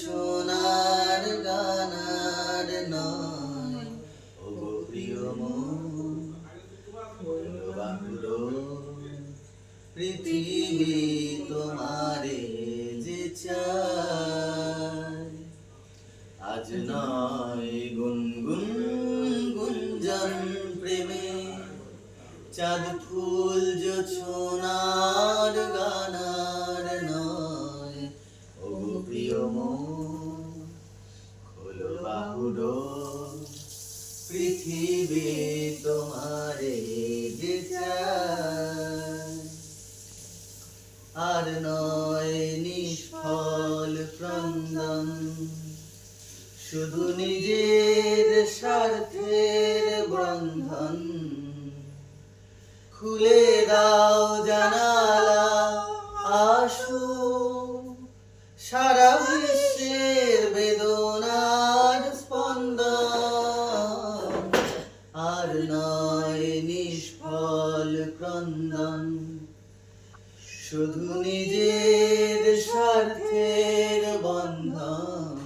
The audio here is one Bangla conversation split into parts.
সোনার গানার নয়। ও প্রিয় পৃথিবী তোমারে যে আজ নয় গুনগুন গুঞ্জন প্রেমে, চাঁদ ফুল যে সোনার গানা পৃথিবী তোমারে আর নয় নিষ্ফল ক্রন্দন শুধু নিজের স্বার্থের বন্ধন। খুলে দাও জানালা আসো ক্রন্দন শুধু নিজের স্বার্থের বন্ধন।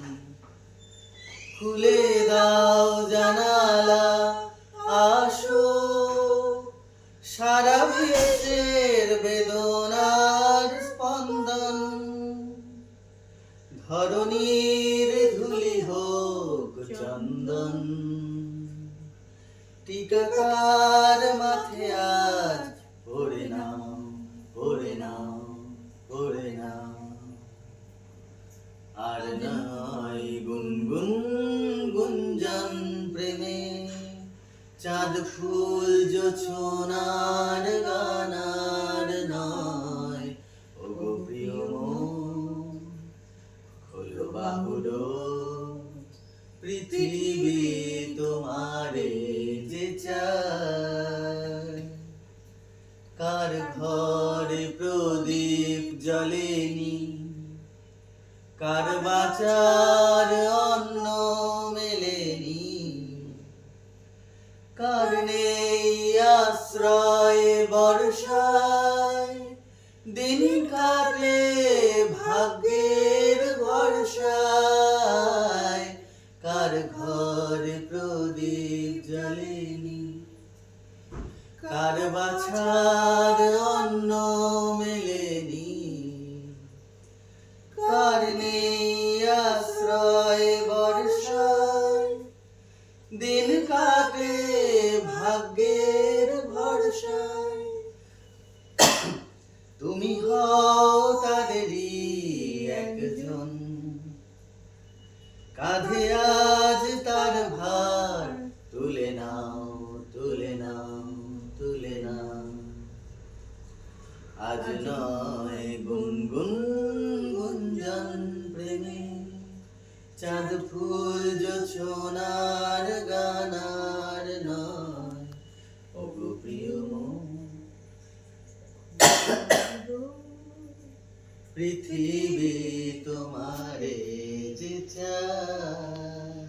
খুলে দাও জানালা, আসো। সারা বিশ্বের বেদনার স্পন্দন। ধরণীর ধুলি হোক চন্দন। টিকাকার মাথে আজ নয় গুনগুন গুঞ্জন প্রেমে। চাঁদ ফুল জোছনার গানার নয়। ও গো প্রিয় খোলো বাহুডো। পৃথিবী তোমারে যে চায়। কার ঘরে প্রদীপ জ্বলেনি কার বাচার অন্ন মেলেনি? কার নেই আশ্রয় বর্ষায়? দিন কাটে ভাগ্যের বর্ষায়। কার ঘর প্রদীপ জ্বলেনি? কার বাছার আশ্রয় বর্ষায় দিন কাটে ভাগ্যের ভরসায়। তুমি হও তাদেরই একজন। কাঁধে ফুল জোছনার গানার নয়। অপ্রিয় পৃথিবী তোমারে যে চায়।